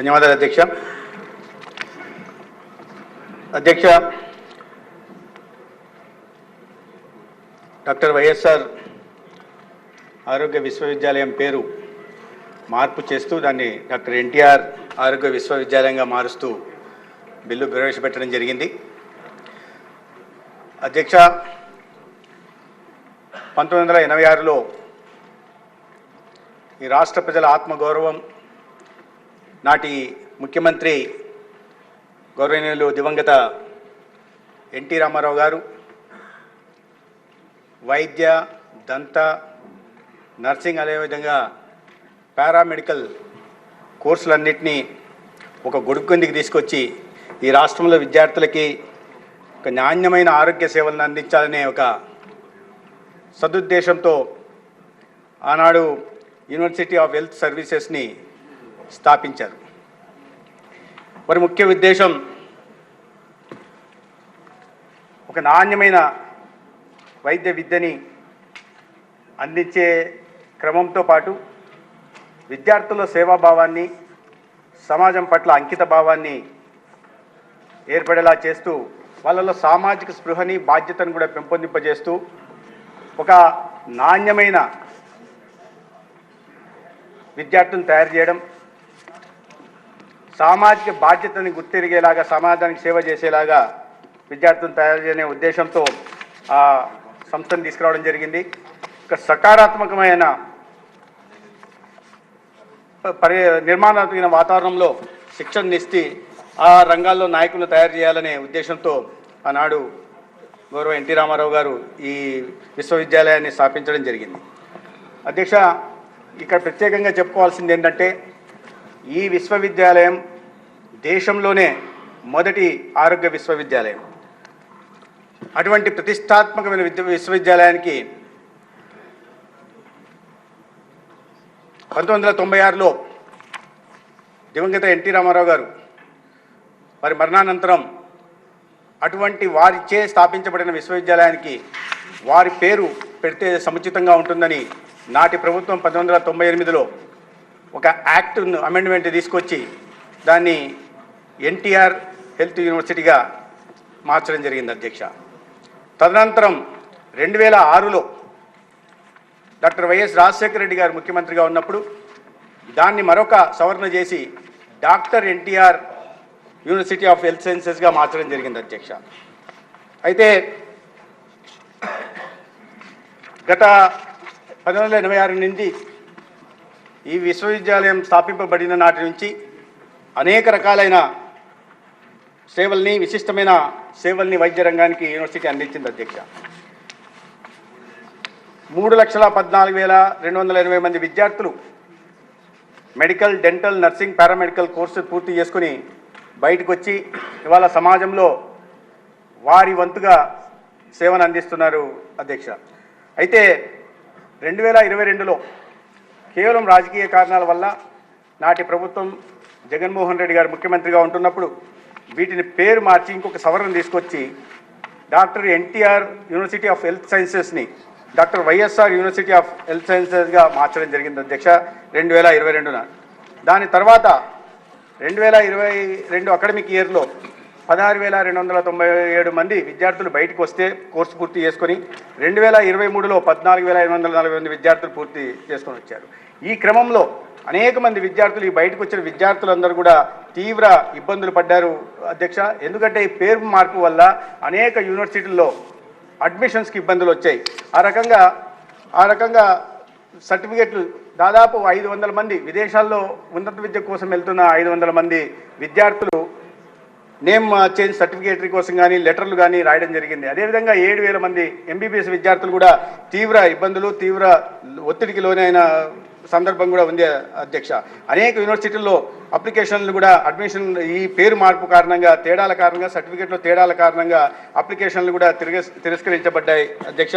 ధన్యవాదాలు అధ్యక్ష. అధ్యక్ష డాక్టర్ వైఎస్ఆర్ ఆరోగ్య విశ్వవిద్యాలయం పేరు మార్పు చేస్తూ దాన్ని డాక్టర్ ఎన్టీఆర్ ఆరోగ్య విశ్వవిద్యాలయంగా మారుస్తూ బిల్లు ప్రవేశపెట్టడం జరిగింది. అధ్యక్ష పంతొమ్మిది వందల ఎనభై ఆరులో ఈ రాష్ట్ర ప్రజల ఆత్మగౌరవం నాటి ముఖ్యమంత్రి గౌరవనీయులు దివంగత ఎన్టీ రామారావు గారు వైద్య దంత నర్సింగ్ అదేవిధంగా పారామెడికల్ కోర్సులన్నింటినీ ఒక గొడుగు కిందికి తీసుకొచ్చి ఈ రాష్ట్రంలో విద్యార్థులకి ఒక నాణ్యమైన ఆరోగ్య సేవలను అందించాలనే ఒక సదుద్దేశంతో ఆనాడు యూనివర్సిటీ ఆఫ్ హెల్త్ సర్వీసెస్ని స్థాపించారు. మరి ముఖ్య ఉద్దేశం ఒక నాణ్యమైన వైద్య విద్యని అందించే క్రమంతో పాటు విద్యార్థుల సేవాభావాన్ని సమాజం పట్ల అంకిత భావాన్ని ఏర్పడేలా చేస్తూ వాళ్ళలో సామాజిక స్పృహని బాధ్యతను కూడా పెంపొందింపజేస్తూ ఒక నాణ్యమైన విద్యార్థులను తయారు చేయడం సామాజిక బాధ్యతని గుర్తిరిగేలాగా సమాజానికి సేవ చేసేలాగా విద్యార్థులను తయారు చేయనే ఉద్దేశంతో ఆ సంస్థను తీసుకురావడం జరిగింది. ఒక సకారాత్మకమైన పరి నిర్మాణాత్మకమైన వాతావరణంలో శిక్షణ ఇస్తే ఆ రంగాల్లో నాయకులను తయారు చేయాలనే ఉద్దేశంతో ఆనాడు గౌరవ ఎన్టీ రామారావు గారు ఈ విశ్వవిద్యాలయాన్ని స్థాపించడం జరిగింది. అధ్యక్ష ఇక్కడ ప్రత్యేకంగా చెప్పుకోవాల్సింది ఏంటంటే ఈ విశ్వవిద్యాలయం దేశంలోనే మొదటి ఆరోగ్య విశ్వవిద్యాలయం. అటువంటి ప్రతిష్టాత్మకమైన విద్య విశ్వవిద్యాలయానికి పంతొమ్మిది వందల తొంభై ఆరులో దివంగత ఎన్టీ రామారావు గారు వారి మరణానంతరం అటువంటి వారిచే స్థాపించబడిన విశ్వవిద్యాలయానికి వారి పేరు పెడితే సముచితంగా ఉంటుందని నాటి ప్రభుత్వం పంతొమ్మిది వందల తొంభై ఎనిమిదిలో ఒక యాక్ట్ అమెండ్మెంట్ తీసుకొచ్చి దాన్ని ఎన్టీఆర్ హెల్త్ యూనివర్సిటీగా మార్చడం జరిగింది అధ్యక్ష. తదనంతరం రెండు వేల ఆరులో డాక్టర్ వైఎస్ రాజశేఖర రెడ్డి గారు ముఖ్యమంత్రిగా ఉన్నప్పుడు దాన్ని మరొక సవరణ చేసి doctor NTR university of health సైన్సెస్గా మార్చడం జరిగింది అధ్యక్ష. అయితే గత పంతొమ్మిది వందల ఎనభై ఆరు నుండి ఈ విశ్వవిద్యాలయం స్థాపింపబడిన నాటి నుంచి అనేక రకాలైన సేవల్ని విశిష్టమైన సేవల్ని వైద్య రంగానికి యూనివర్సిటీ అందించింది అధ్యక్ష. మూడు లక్షల పద్నాలుగు వేల రెండు వందల ఇరవై మంది విద్యార్థులు medical dental nursing paramedical course పూర్తి చేసుకుని బయటకు వచ్చి ఇవాళ సమాజంలో వారి వంతుగా సేవను అందిస్తున్నారు అధ్యక్ష. అయితే రెండు వేల ఇరవై రెండులో కేవలం రాజకీయ కారణాల వల్ల నాటి ప్రభుత్వం జగన్మోహన్ రెడ్డి గారు ముఖ్యమంత్రిగా ఉంటున్నప్పుడు వీటిని పేరు మార్చి ఇంకొక సవరణ తీసుకొచ్చి doctor NTR university of health సైన్సెస్ని doctor YSR university of health సైన్సెస్గా మార్చడం జరిగింది అధ్యక్ష రెండు వేల ఇరవై రెండున. దాని తర్వాత రెండు వేల ఇరవై రెండు అకాడమిక్ ఇయర్లో పదహారు వేల రెండు వందల తొంభై ఏడు మంది విద్యార్థులు బయటకు వస్తే కోర్సు పూర్తి చేసుకొని రెండు వేల ఇరవై మూడులో పద్నాలుగు వేల ఐదు వందల నలభై మంది విద్యార్థులు పూర్తి చేసుకొని వచ్చారు. ఈ క్రమంలో అనేక మంది విద్యార్థులు ఈ బయటకు వచ్చిన విద్యార్థులందరూ కూడా తీవ్ర ఇబ్బందులు పడ్డారు అధ్యక్ష. ఎందుకంటే ఈ పేరు మార్పు వల్ల అనేక యూనివర్సిటీల్లో అడ్మిషన్స్కి ఇబ్బందులు వచ్చాయి. ఆ రకంగా ఆ రకంగా సర్టిఫికెట్లు దాదాపు ఐదు వందల మంది విదేశాల్లో ఉన్నత విద్య కోసం వెళ్తున్న ఐదు వందల మంది విద్యార్థులు నేమ్ చేంజ్ సర్టిఫికేటరీ కోసం కానీ లెటర్లు కానీ రాయడం జరిగింది. అదేవిధంగా ఏడు వేల మంది ఎంబీబీఎస్ విద్యార్థులు కూడా తీవ్ర ఇబ్బందులు తీవ్ర ఒత్తిడికి లోనైన సందర్భం కూడా ఉంది అధ్యక్ష. అనేక యూనివర్సిటీల్లో అప్లికేషన్లు కూడా అడ్మిషన్ ఈ పేరు మార్పు కారణంగా తేడాల కారణంగా సర్టిఫికేట్లో తేడాల కారణంగా అప్లికేషన్లు కూడా తిరగ తిరస్కరించబడ్డాయి అధ్యక్ష.